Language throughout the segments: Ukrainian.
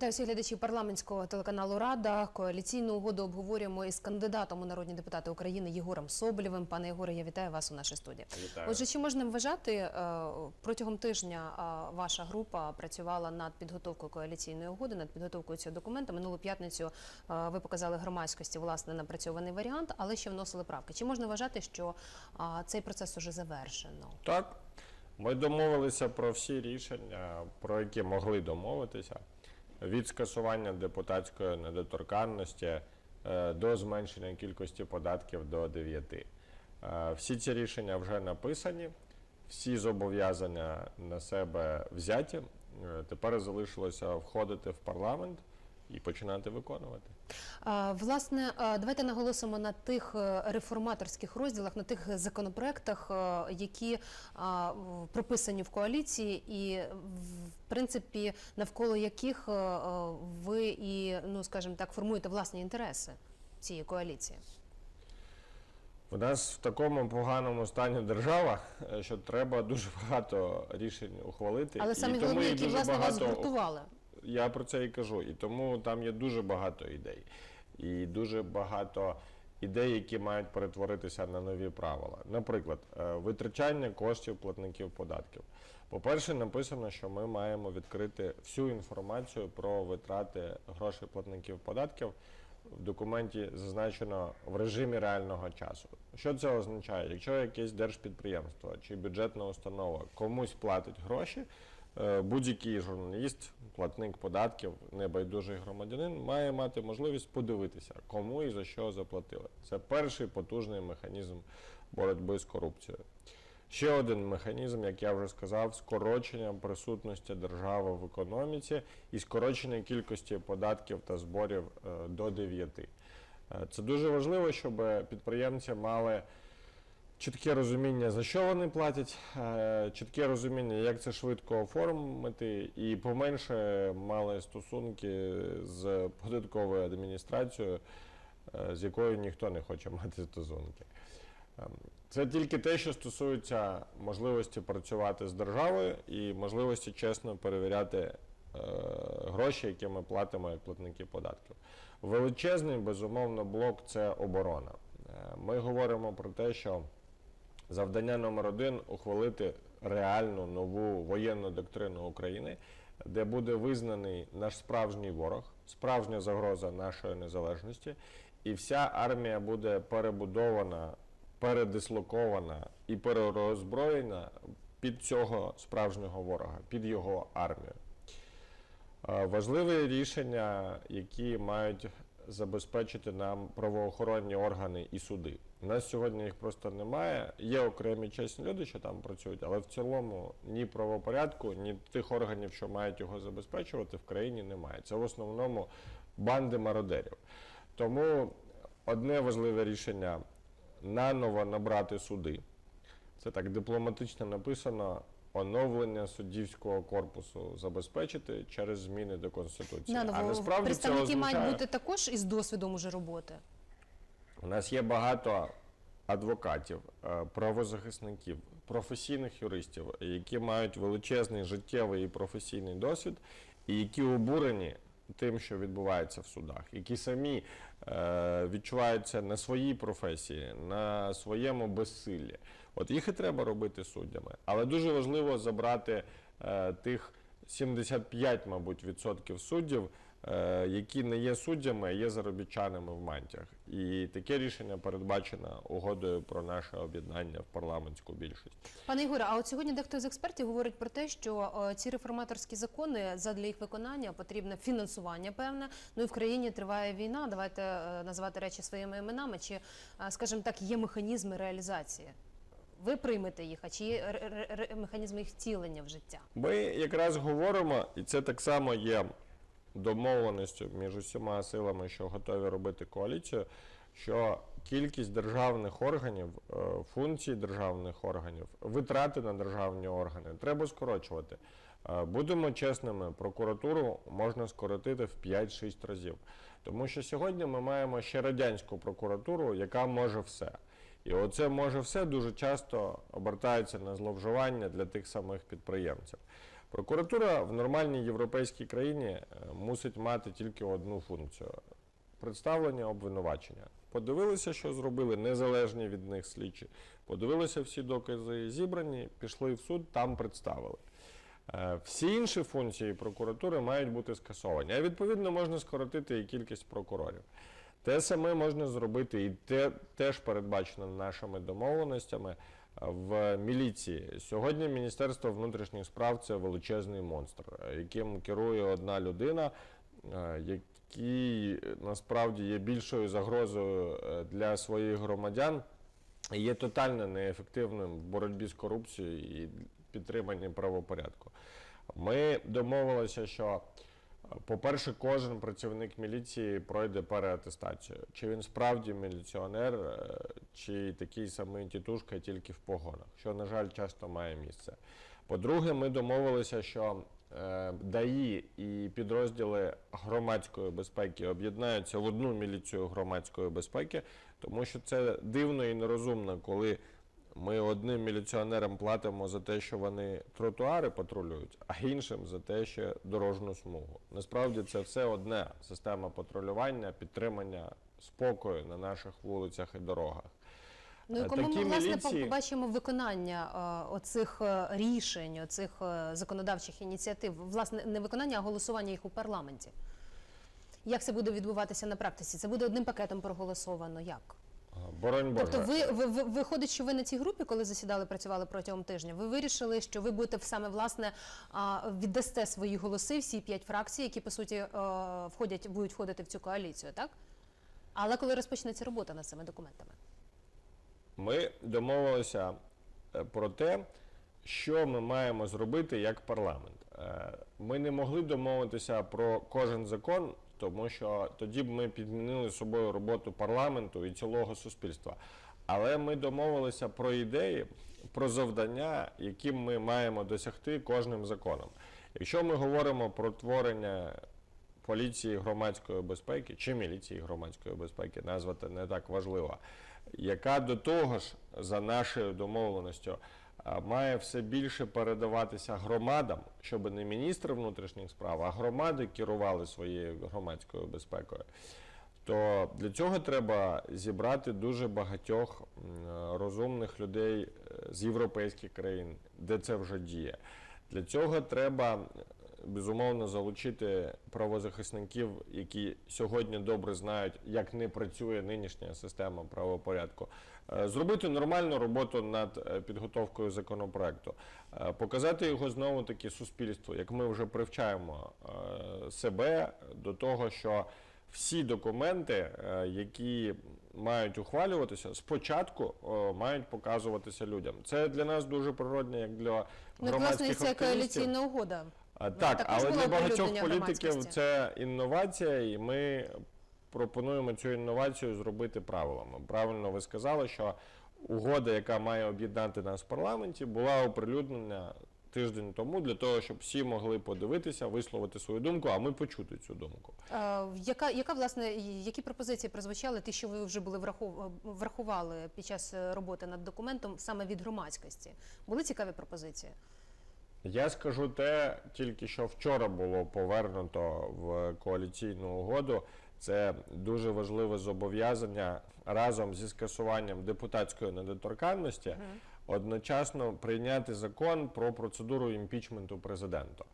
Вітаю всіх глядачів парламентського телеканалу Рада. Коаліційну угоду обговорюємо із кандидатом у народні депутати України Єгором Соболєвим. Пане Єгоре, я вітаю вас у нашій студії. Вітаю. Отже, чи можна вважати е, протягом тижня е, ваша група працювала над підготовкою коаліційної угоди, над підготовкою цього документа? Минулу п'ятницю е, ви показали громадськості власне напрацьований варіант, але ще вносили правки. Чи можна вважати, що цей процес уже завершено? Так, ми домовилися про всі рішення, про які могли домовитися. Від скасування депутатської недоторканності е, до зменшення кількості податків до 9. Е, Всі ці рішення вже написані, всі зобов'язання на себе взяті. Е, Тепер залишилося входити в парламент і починати виконувати. А, Власне, давайте наголосимо на тих е, реформаторських розділах, на тих законопроектах, е, які прописані в коаліції, і в принципі навколо яких е, ви і ну скажімо так формуєте власні інтереси цієї коаліції. У нас в такому поганому стані держава, що треба дуже багато рішень ухвалити. Але і самі тому головні, і які дуже власне вас багато згуртували. Я про це і кажу. І тому там є дуже багато ідей. І дуже багато ідей, які мають перетворитися на нові правила. Наприклад, е, витрачання коштів платників податків. По-перше, написано, що ми маємо відкрити всю інформацію про витрати грошей платників податків. В документі зазначено в режимі реального часу. Що це означає? Якщо якесь держпідприємство чи бюджетна установа комусь платить гроші, будь-який журналіст, платник податків, небайдужий громадянин має мати можливість подивитися, кому і за що заплатили. Це перший потужний механізм боротьби з корупцією. Ще один механізм, як я вже сказав, скорочення присутності держави в економіці і скорочення кількості податків та зборів е, до 9. Е, Це дуже важливо, щоб підприємці мали чітке розуміння, за що вони платять, е, чітке розуміння, як це швидко оформити, і поменше мали стосунки з податковою адміністрацією, е, з якою ніхто не хоче мати стосунки. Ем, Це тільки те, що стосується можливості працювати з державою і можливості чесно перевіряти е, гроші, які ми платимо як платники податків. Величезний, безумовно, блок це оборона. Ми говоримо про те, що завдання номер один ухвалити реальну нову воєнну доктрину України, де буде визнаний наш справжній ворог, справжня загроза нашої незалежності, і вся армія буде перебудована, передислокована і перероззброєна під цього справжнього ворога, під його армію. Е, Важливі рішення, які мають забезпечити нам правоохоронні органи і суди. У нас сьогодні їх просто немає. Є окремі чесні люди, що там працюють, але в цілому ні правопорядку, ні тих органів, що мають його забезпечувати, в країні немає. Це в основному банди мародерів. Тому одне важливе рішення наново набрати суди. Це так дипломатично написано. Оновлення суддівського корпусу забезпечити через зміни до конституції. а Наново насправді це представники означає, мають бути також із досвідом уже роботи. у нас є багато адвокатів, е, правозахисників, професійних юристів, які мають величезний життєвий і професійний досвід, і які обурені тим, що відбувається в судах, які самі відчуваються на своїй професії, на своєму безсиллі. От їх і треба робити суддями. Але дуже важливо забрати е, тих 75, мабуть, відсотків суддів, е, які не є суддями, а є заробітчанами в мантіях. І таке рішення передбачено угодою про наше об'єднання в парламентську більшість. Пане Ігоре, а от сьогодні дехто з експертів говорить про те, що е, ці реформаторські закони задля їх виконання потрібне фінансування певне. Ну і в країні триває війна. Давайте е, називати речі своїми іменами. Чи, е, скажімо так, є механізми реалізації? Ви приймете їх, а чи є механізми їх втілення в життя? Ми якраз говоримо, і це так само є домовленістю між усіма силами, що готові робити коаліцію, що кількість державних органів, е, функцій державних органів, витрати на державні органи треба скорочувати. Е, Будемо чесними, прокуратуру можна скоротити в 5-6 разів. Тому що сьогодні ми маємо ще радянську прокуратуру, яка може все. І оце може все дуже часто обертається на зловживання для тих самих підприємців. Прокуратура в нормальній європейській країні е, мусить мати тільки одну функцію представлення обвинувачення. Подивилися, що зробили незалежні від них слідчі, подивилися всі докази зібрані, пішли в суд, там представили. Е, Всі інші функції прокуратури мають бути скасовані. А відповідно можна скоротити і кількість прокурорів. Те саме можна зробити, і те теж передбачено нашими домовленостями в міліції. Сьогодні Міністерство внутрішніх справ це величезний монстр, яким керує одна людина, е, який насправді є більшою загрозою е, для своїх громадян і є тотально неефективним в боротьбі з корупцією і підтриманні правопорядку. Ми домовилися, що, по-перше, кожен працівник міліції пройде переатестацію. Чи він справді міліціонер, е, чи такий самий тітушка тільки в погонах, що, на жаль, часто має місце. По-друге, ми домовилися, що е, ДАІ і підрозділи громадської безпеки об'єднаються в одну міліцію громадської безпеки, тому що це дивно і нерозумно, коли ми одним міліціонерам платимо за те, що вони тротуари патрулюють, а іншим за те, що дорожню смугу. Насправді це все одне система патрулювання, підтримання спокою на наших вулицях і дорогах. Ну і Е, коли такі ми власне міліції- побачимо виконання е, оцих е, рішень, оцих законодавчих ініціатив, власне, не виконання, а голосування їх у парламенті. Як це буде відбуватися на практиці? Це буде одним пакетом проголосовано. Як? Боронь Боже. Тобто, ви, ви, ви виходить, що ви на цій групі, коли засідали, працювали протягом тижня, ви вирішили, що ви будете саме власне а, віддасте свої голоси всі п'ять фракцій, які по суті е, входять, будуть входити в цю коаліцію, так? Але коли розпочнеться робота над цими документами? Ми домовилися е, про те, що ми маємо зробити як парламент. Е, Ми не могли домовитися про кожен закон, тому що тоді б ми підмінили собою роботу парламенту і цілого суспільства. Але ми домовилися про ідеї, про завдання, які ми маємо досягти кожним законом. Якщо ми говоримо про творення поліції громадської безпеки чи міліції громадської безпеки, назвати не так важливо, яка до того ж, за нашою домовленістю, має все більше передаватися громадам, щоб не міністри внутрішніх справ, а громади керували своєю громадською безпекою. То для цього треба зібрати дуже багатьох розумних людей е, з європейських країн, де це вже діє. Для цього треба безумовно залучити правозахисників, які сьогодні добре знають, як не працює нинішня система правопорядку. Е, Зробити нормальну роботу над е, підготовкою законопроекту, Е, показати його знову таки суспільству, як ми вже привчаємо себе до того, що всі документи, які мають ухвалюватися, спочатку мають показуватися людям. Це для нас дуже природне, як для Ну, власне, і громадських це коаліційна угода. А, Так, але для багатьох політиків це інновація, і ми пропонуємо цю інновацію зробити правилами. Правильно ви сказали, що угода, яка має об'єднати нас в парламенті, була оприлюднена тиждень тому для того, щоб всі могли подивитися, висловити свою думку, а ми почути цю думку. Е, Яка, яка власне, які пропозиції прозвучали, ті, що ви вже були врахов- врахували під час е, роботи над документом саме від громадськості? Були цікаві пропозиції? Я скажу те, тільки що вчора було повернуто в коаліційну угоду. Це дуже важливе зобов'язання разом зі скасуванням депутатської недоторканності одночасно прийняти закон про процедуру імпічменту президента.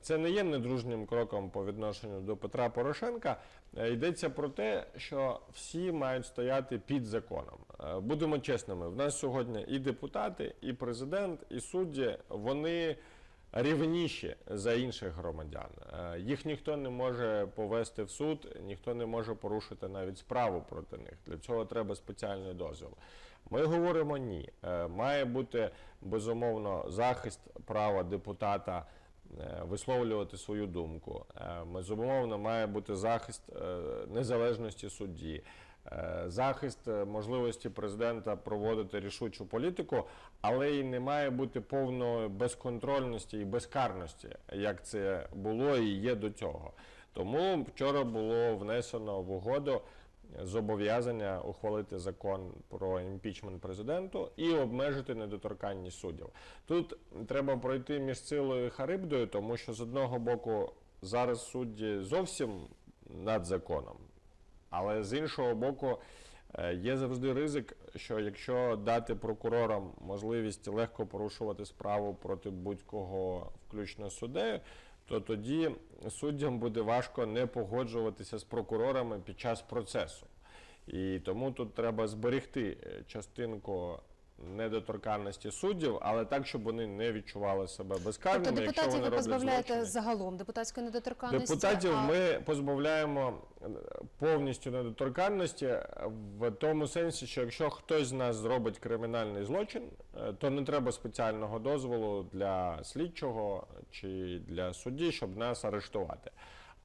Це не є недружнім кроком по відношенню до Петра Порошенка. Е, Йдеться про те, що всі мають стояти під законом. Е, Будемо чесними, в нас сьогодні і депутати, і президент, і судді вони рівніші за інших громадян. Е, Їх ніхто не може повести в суд, ніхто не може порушити навіть справу проти них. Для цього треба спеціальний дозвіл. Ми говоримо ні. Має бути безумовно захист права депутата висловлювати свою думку. Е, Безумовно, має бути захист е, незалежності судді. е, Захист е, можливості президента проводити рішучу політику, але й не має бути повної безконтрольності і безкарності, як це було і є до цього. Тому вчора було внесено в угоду зобов'язання ухвалити закон про імпічмент президенту і обмежити недоторканність суддів. Тут треба пройти між силою і харибдою, тому що з одного боку зараз судді зовсім над законом, але з іншого боку. е, Є завжди ризик, що якщо дати прокурорам можливість легко порушувати справу проти будь-кого, включно суддею, то тоді суддям буде важко не погоджуватися з прокурорами під час процесу. І тому тут треба зберегти е, частинку недоторканності суддів, але так, щоб вони не відчували себе безкарними, Тобто якщо вони ви роблять позбавляєте злочини. загалом депутатської недоторканності. Депутатів а- ми позбавляємо е, повністю недоторканності в тому сенсі, що якщо хтось з нас зробить кримінальний злочин, е, то не треба спеціального дозволу для слідчого чи для судді, щоб нас арештувати.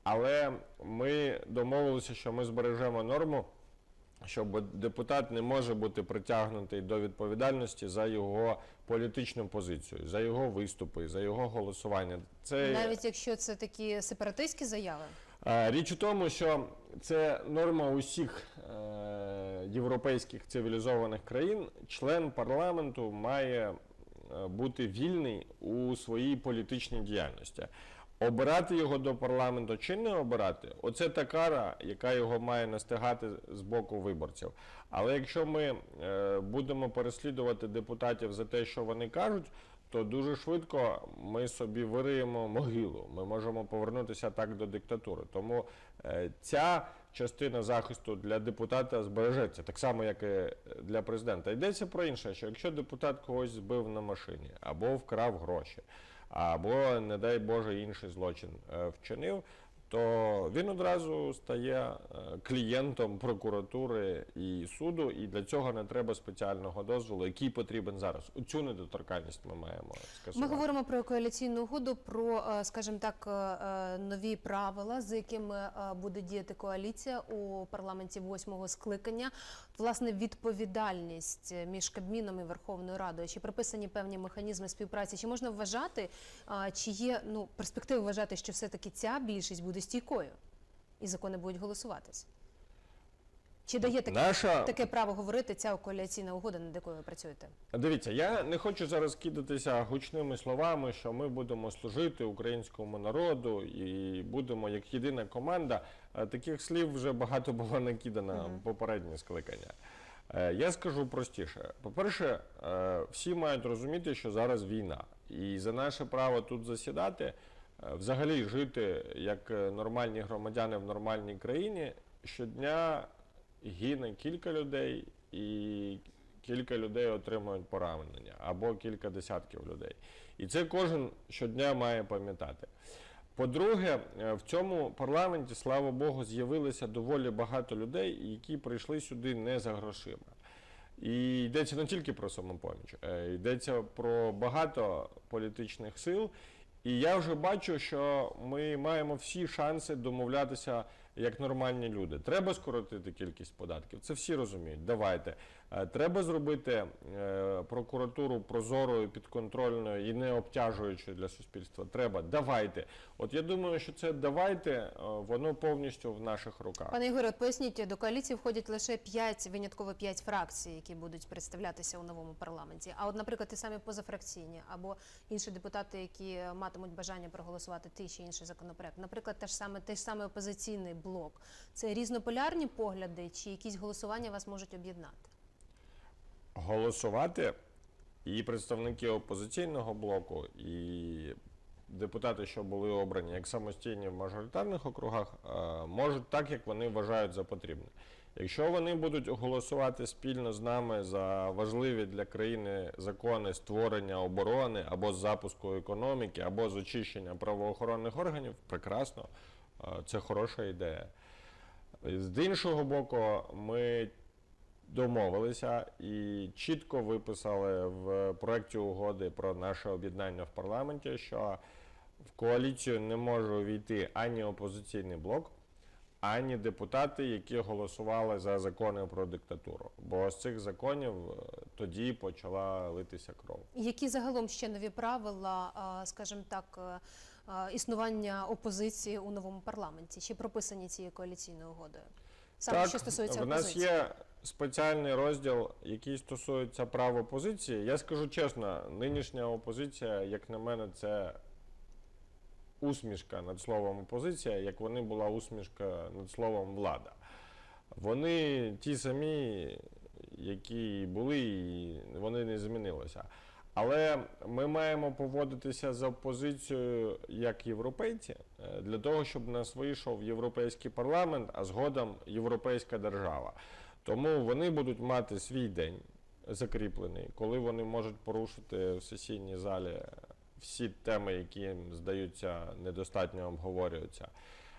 Але ми домовилися, що ми збережемо норму, що депутат не може бути притягнутий до відповідальності за його політичну позицію, за його виступи, за його голосування. Це навіть якщо це такі сепаратистські заяви. Річ у тому, що це норма усіх е, європейських цивілізованих країн. Член парламенту має е, бути вільний у своїй політичній діяльності. Обирати його до парламенту чи не обирати, оце та кара, яка його має настигати з боку виборців. Але якщо ми е, будемо переслідувати депутатів за те, що вони кажуть, то дуже швидко ми собі вириємо могилу. Ми можемо повернутися так до диктатури. Тому е, ця частина захисту для депутата збережеться, так само, як і для президента. Йдеться про інше, що якщо депутат когось збив на машині або вкрав гроші, або, не дай Боже, інший злочин е, вчинив. То він одразу стає е, клієнтом прокуратури і суду, і для цього не треба спеціального дозволу, який потрібен зараз. Цю недоторканність ми маємо Ми говоримо про коаліційну угоду, про, е, скажімо так, е, нові правила, з якими буде діяти коаліція у парламенті восьмого скликання. Власне, відповідальність між Кабміном і Верховною Радою. Чи прописані певні механізми співпраці? Чи можна вважати, чи є ну перспективи вважати, що все-таки ця більшість буде стійкою і закони будуть голосуватись? Чи дає таке, Наша таке право говорити ця коаліційна угода, над якою ви працюєте? Дивіться, я не хочу зараз кидатися гучними словами, що ми будемо служити українському народу і будемо як єдина команда. Е, Таких слів вже багато було накидано Мгм. в попереднє скликання. Е, Я скажу простіше. По-перше, е, всі мають розуміти, що зараз війна, і за наше право тут засідати, взагалі жити як е, нормальні громадяни в нормальній країні, щодня гине кілька людей і кілька людей отримують поранення або кілька десятків людей. І це кожен щодня має пам'ятати. По-друге, е, в цьому парламенті, слава Богу, з'явилося доволі багато людей, які прийшли сюди не за грошима. І йдеться не тільки про самопоміч, е, йдеться про багато політичних сил. І я вже бачу, що ми маємо всі шанси домовлятися як нормальні люди. Треба скоротити кількість податків. Це всі розуміють. Давайте. Е, Треба зробити е, прокуратуру прозорою, підконтрольною і не обтяжуючою для суспільства. Треба. Давайте. От я думаю, що це давайте, е, воно повністю в наших руках. Пане Ігоре, поясніть, до коаліції входять лише 5, винятково 5 фракцій, які будуть представлятися у новому парламенті. А от, наприклад, ті самі позафракційні або інші депутати, які матимуть бажання проголосувати ті чи інший законопроект. Наприклад, те ж саме, той ж самий опозиційний блок. Це різнополярні погляди, чи якісь голосування вас можуть об'єднати? Голосувати і представники опозиційного блоку, і депутати, що були обрані як самостійні в мажоритарних округах, е, можуть так, як вони вважають за потрібне. Якщо вони будуть голосувати спільно з нами за важливі для країни закони створення оборони або з запуску економіки, або з очищення правоохоронних органів, прекрасно, е, це хороша ідея. З іншого боку, ми домовилися і чітко виписали в проєкті угоди про наше об'єднання в парламенті, що в коаліцію не може увійти ані опозиційний блок, ані депутати, які голосували за закони про диктатуру. Бо з цих законів е, тоді почала литися кров. Які загалом ще нові правила, скажімо так, е, існування опозиції у новому парламенті? Чи прописані цією коаліційною угодою? Саме так, що стосується в нас опозиції. є спеціальний розділ, який стосується прав опозиції. Я скажу чесно, нинішня опозиція, як на мене, це усмішка над словом опозиція, як вони була усмішка над словом влада. Вони ті самі, які були, і вони не змінилися. Але ми маємо поводитися з опозицією як європейці е, для того, щоб нас вийшов європейський парламент, а згодом європейська держава. Тому вони будуть мати свій день закріплений, коли вони можуть порушити в сесійній залі всі теми, які їм здаються недостатньо обговорюються.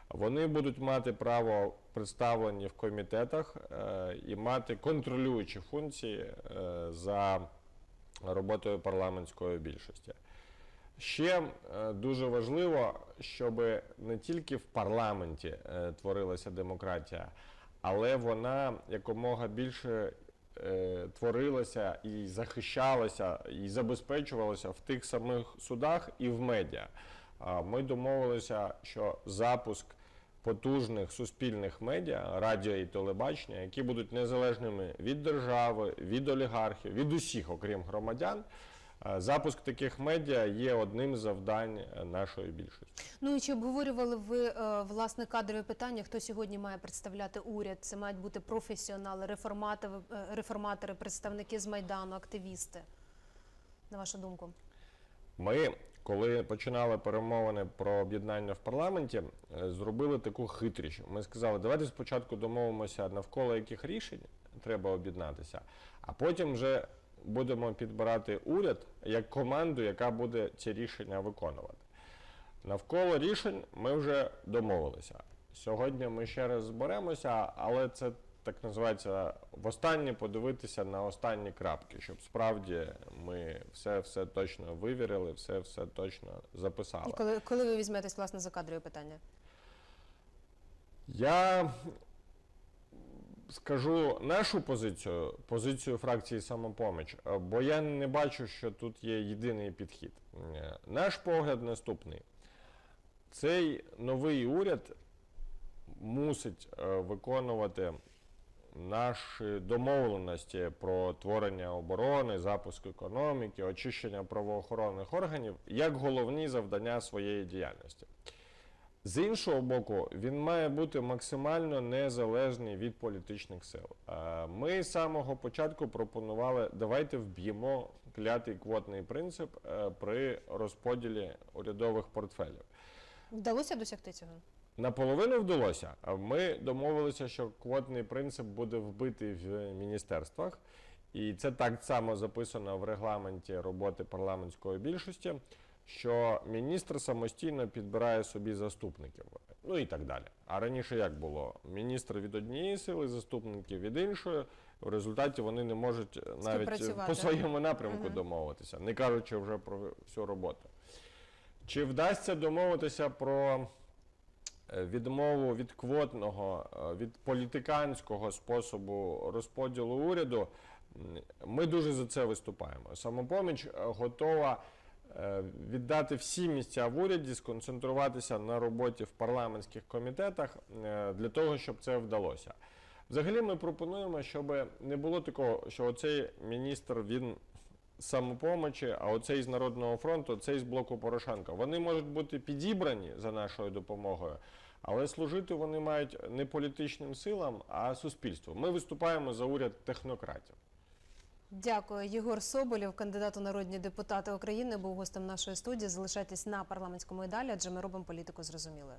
Вони будуть мати право представлені в комітетах е, і мати контролюючі функції е, за роботою парламентської більшості. Ще е, дуже важливо, щоб не тільки в парламенті е, творилася демократія, але вона якомога більше е, творилася і захищалася, і забезпечувалася в тих самих судах і в медіа. Ми домовилися, що запуск потужних суспільних медіа, радіо і телебачення, які будуть незалежними від держави, від олігархів, від усіх, окрім громадян. Е, Запуск таких медіа є одним з завдань е, нашої більшості. Ну і чи обговорювали ви е, власне кадрові питання? Хто сьогодні має представляти уряд? Це мають бути професіонали, реформатори, реформатори, представники з майдану, активісти. На вашу думку? Ми, коли починали перемовини про об'єднання в парламенті, зробили таку хитрість. Ми сказали, давайте спочатку домовимося, навколо яких рішень треба об'єднатися, а потім вже будемо підбирати уряд як команду, яка буде ці рішення виконувати. Навколо рішень ми вже домовилися. Сьогодні ми ще раз зберемося, але це так називається востаннє подивитися на останні крапки, щоб справді ми все, все точно вивірили, все, все точно записали. І коли, коли ви візьметесь власне за кадрові питання? Я скажу нашу позицію, позицію фракції самопоміч, е, бо я не бачу, що тут є єдиний підхід. Е, Наш погляд наступний. Цей новий уряд мусить е, виконувати наші домовленості про творення оборони, запуск економіки, очищення правоохоронних органів як головні завдання своєї діяльності. З іншого боку, він має бути максимально незалежний від політичних сил. Е, Ми з самого початку пропонували, давайте вб'ємо клятий квотний принцип е, при розподілі урядових портфелів. Вдалося досягти цього? Наполовину вдалося. Ми домовилися, що квотний принцип буде вбитий в міністерствах, і це так само записано в регламенті роботи парламентської більшості, що міністр самостійно підбирає собі заступників. Ну і так далі. А раніше як було? Міністр від однієї сили, заступники від іншої. В результаті вони не можуть навіть по своєму напрямку Мгм. домовитися, не кажучи вже про всю роботу. Чи вдасться домовитися про е, відмову від квотного, е, від політиканського способу розподілу уряду, ми дуже за це виступаємо. Самопоміч е, готова е, віддати всі місця в уряді, сконцентруватися на роботі в парламентських комітетах е, для того, щоб це вдалося. Взагалі, ми пропонуємо, щоб не було такого, що оцей міністр він самопомочі, а оцей з Народного фронту, цей з блоку Порошенка. Вони можуть бути підібрані за нашою допомогою, але служити вони мають не політичним силам, а суспільству. Ми виступаємо за уряд технократів. Дякую. Єгор Соболєв, кандидат у народні депутати України, був гостем нашої студії. Залишайтесь на парламентському і далі, адже ми робимо політику зрозумілою.